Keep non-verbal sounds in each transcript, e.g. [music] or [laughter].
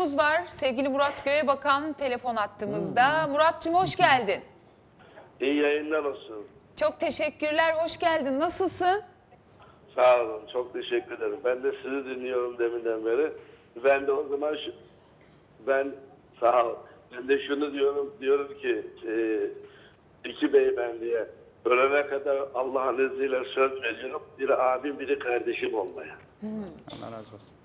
konuğumuz var. Sevgili Murat Göğebakan telefon attığımızda. Murat'cığım hoş geldin. İyi yayınlar olsun. Çok teşekkürler, hoş geldin. Nasılsın? Sağ olun. Çok teşekkür ederim. Ben de sizi dinliyorum deminden beri. Ben de o zaman şu, ben sağ ol. Ben de şunu diyorum diyorum ki e, iki beyefendiye ölene kadar Allah'ın izniyle söz veriyorum. Biri abim biri kardeşim olmaya. Allah razı olsun.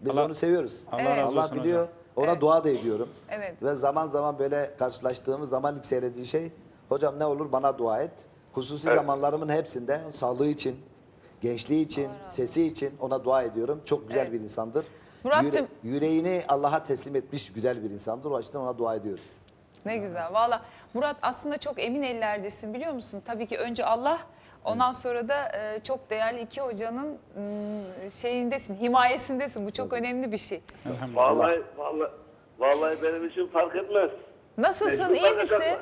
Biz Allah- onu seviyoruz. Allah Evet. razı Allah olsun biliyor. hocam. Ona Evet. dua da ediyorum. Evet. Ve zaman zaman böyle karşılaştığımız zaman ilk söylediği şey hocam ne olur bana dua et. Hususi Evet. zamanlarımın hepsinde sağlığı için, gençliği için, sesi için ona dua ediyorum. Çok güzel Evet. bir insandır. Murat'cığım- yüreğini Allah'a teslim etmiş güzel bir insandır. O açıdan ona dua ediyoruz. Ne güzel. Valla Murat aslında çok emin ellerdesin biliyor musun? Tabii ki önce Allah, ondan sonra da e, çok değerli iki hocanın m, şeyindesin, himayesindesin. Bu çok önemli bir şey. Vallahi vallahi vallahi benim için fark etmez. Nasılsın, Mecbur iyi misin? bakacaklar.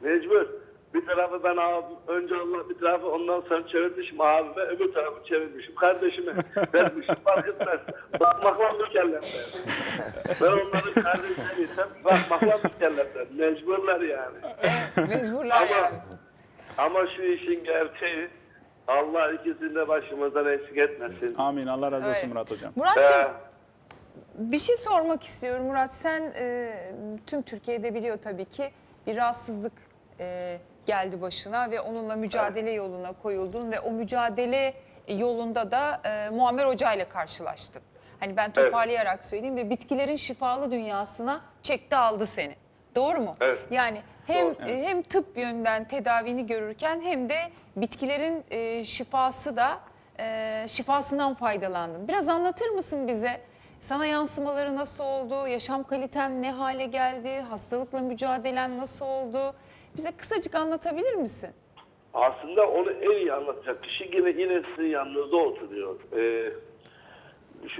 Mecbur. Bir tarafı ben abim, önce Allah bir tarafı ondan sonra çevirmişim abime, öbür tarafı çevirmişim kardeşime. [laughs] Vermişim fark etmez. Bakmakla mükellefler. ben onların kardeşleriysem bakmakla mükellefler. Mecburlar yani. Mecburlar Ama, yani. Ama şu işin gerçeği Allah ikisini de başımızdan eksik etmesin. Amin. Allah razı olsun Evet. Murat hocam. Murat'cığım Ee, bir şey sormak istiyorum Murat. Sen e, tüm Türkiye'de biliyor tabii ki bir rahatsızlık e, geldi başına ve onunla mücadele yoluna koyuldun ve o mücadele yolunda da e, Muammer Hoca ile karşılaştın. Hani ben toparlayarak söyleyeyim ve bitkilerin şifalı dünyasına çekti aldı seni. Doğru mu? Evet. Yani hem Doğru. e, hem tıp yönden tedavini görürken hem de bitkilerin e, şifası da e, şifasından faydalandın. Biraz anlatır mısın bize? Sana yansımaları nasıl oldu? Yaşam kaliten ne hale geldi? Hastalıkla mücadelen nasıl oldu? Bize kısacık anlatabilir misin? Aslında onu en iyi anlatacak kişi yine yine sizin yanınızda oturuyor. Ee,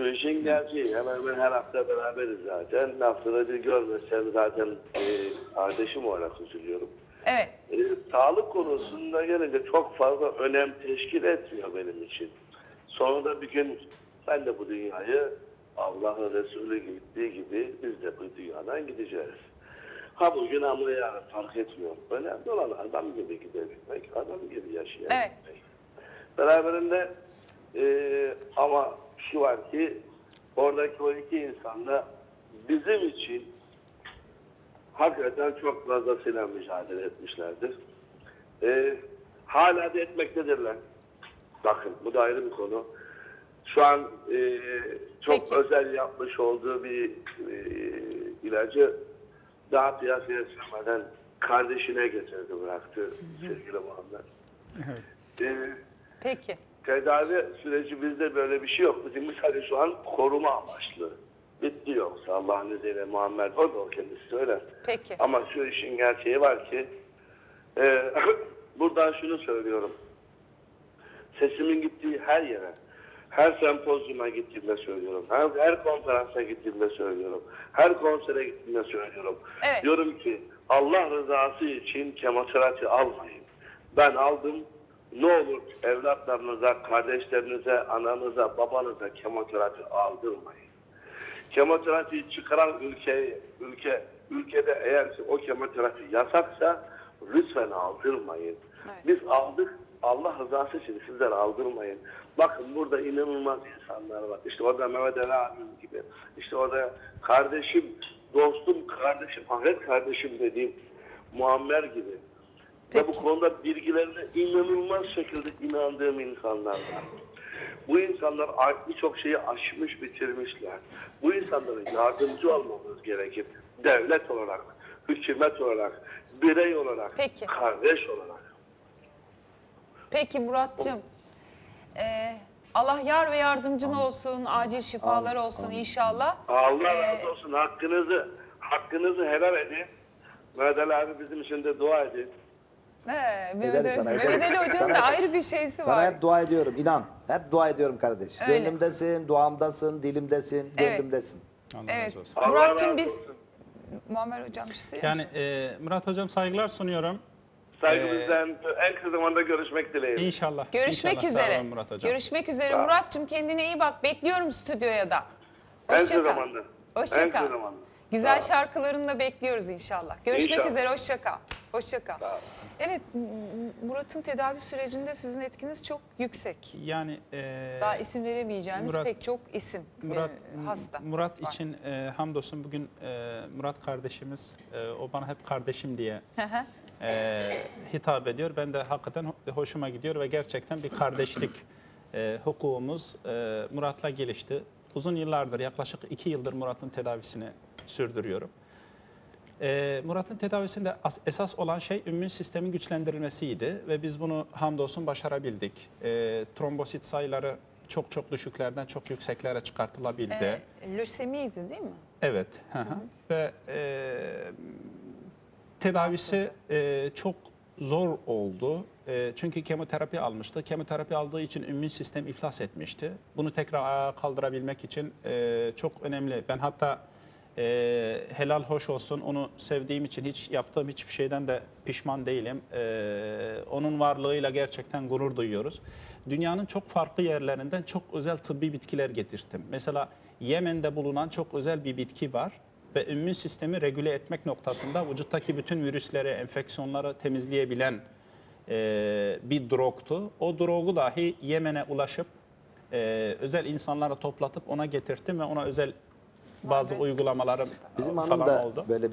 işin gerçeği hemen hemen her hafta beraberiz zaten. Haftada bir görmesem zaten e, kardeşim olarak üzülüyorum. Evet. E, sağlık konusunda gelince çok fazla önem teşkil etmiyor benim için. Sonunda bir gün ben de bu dünyayı Allah'ın Resulü gittiği gibi biz de bu dünyadan gideceğiz. Ha bugün ama yarın fark etmiyor. Önemli olan adam gibi gidebilmek, adam gibi yaşayabilmek. Evet. Beraberinde e, ama şu var ki oradaki o iki insan da bizim için hakikaten çok fazlasıyla mücadele etmişlerdir. E, hala da etmektedirler. Bakın bu da ayrı bir konu. Şu an e, çok Peki. özel yapmış olduğu bir e, ilacı daha piyasaya sürmeden kardeşine getirdi bıraktı sevgili Muhammed. Evet. E, Peki. Tedavi süreci bizde böyle bir şey yok. Bizim sadece şu an koruma amaçlı. Bitti yoksa Allah'ın izniyle Muhammed o da o kendisi söyler. Peki. Ama şu işin gerçeği var ki e, [clears throat] buradan şunu söylüyorum. Sesimin gittiği her yere, her sempozyuma gittiğimde söylüyorum. Her, her konferansa gittiğimde söylüyorum. Her konsere gittiğimde söylüyorum. Evet. Diyorum ki Allah rızası için kemoterapi almayın. Ben aldım. Ne olur evlatlarınıza, kardeşlerinize, ananıza, babanıza kemoterapi aldırmayın. Kemoterapi çıkaran ülke, ülke, ülkede eğer ki o kemoterapi yasaksa lütfen aldırmayın. Evet. Biz aldık. Allah rızası için sizler aldırmayın. Bakın burada inanılmaz insanlar var. İşte orada Mehmet Ali abim gibi. İşte orada kardeşim, dostum, kardeşim, ahiret kardeşim dediğim Muammer gibi. Ve bu Peki. konuda bilgilerine inanılmaz şekilde inandığım insanlar var. Bu insanlar birçok şeyi aşmış, bitirmişler. Bu insanlara yardımcı olmamız gerekir. Devlet olarak, hükümet olarak, birey olarak, Peki. kardeş olarak. Peki Murat'cığım. Ee, Allah yar ve yardımcın olsun. Acil şifalar olsun inşallah. Allah Ee, razı olsun. Hakkınızı, hakkınızı helal edin. Mehmet abi bizim için de dua edin. He, Mehmet, Ederiz sana, Mehmet. Ali Hoca'nın da ayrı bir şeysi Sana var. hep dua ediyorum inan. Hep dua ediyorum kardeş. Öyle. Gönlümdesin, duamdasın, dilimdesin, Evet. gönlümdesin. Allah Evet. razı olsun. Allah Murat'cığım razı biz... olsun. Muammer Hocam bir şey söylüyor Yani e, Murat hocam saygılar sunuyorum. Saygımızdan en kısa zamanda görüşmek dileğiyle. İnşallah. Görüşmek İnşallah. Sağ üzere. olun Murat hocam. Görüşmek üzere. Sağ ol. Murat'cığım kendine iyi bak. Bekliyorum stüdyoya da. En kısa Hoşça kal. zamanda. Hoşça En kal. kısa zamanda. Güzel şarkılarını da bekliyoruz inşallah. Görüşmek İnşallah. üzere. Hoşça kal. Hoşça kal. Sağ. Evet, Murat'ın tedavi sürecinde sizin etkiniz çok yüksek. Yani e, Daha isim veremeyeceğimiz Murat- pek çok isim Murat e, hasta. Murat var. için e, hamdolsun bugün e, Murat kardeşimiz e, o bana hep kardeşim diye Hı hı. e, hitap ediyor. Ben de hakikaten ho- hoşuma gidiyor ve gerçekten bir kardeşlik e, hukukumuz e, Murat'la gelişti. Uzun yıllardır yaklaşık iki yıldır Murat'ın tedavisini sürdürüyorum. E, Murat'ın tedavisinde as- esas olan şey immün sistemin güçlendirilmesiydi ve biz bunu hamdolsun başarabildik. E, trombosit sayıları çok çok düşüklerden çok yükseklere çıkartılabildi. E, lösemiydi değil mi? Evet. hı hı. Ve e, tedavisi e, çok zor oldu. E, çünkü kemoterapi almıştı. Kemoterapi aldığı için immün sistem iflas etmişti. Bunu tekrar ayağa kaldırabilmek için e, çok önemli. Ben hatta e, helal hoş olsun onu sevdiğim için hiç yaptığım hiçbir şeyden de pişman değilim. E, onun varlığıyla gerçekten gurur duyuyoruz. Dünyanın çok farklı yerlerinden çok özel tıbbi bitkiler getirdim. Mesela Yemen'de bulunan çok özel bir bitki var ve immün sistemi regüle etmek noktasında vücuttaki bütün virüsleri, enfeksiyonları temizleyebilen e, bir drogtu. O drogu dahi Yemen'e ulaşıp e, özel insanlara toplatıp ona getirttim ve ona özel bazı uygulamalarım Bizim falan hanım da oldu. böyle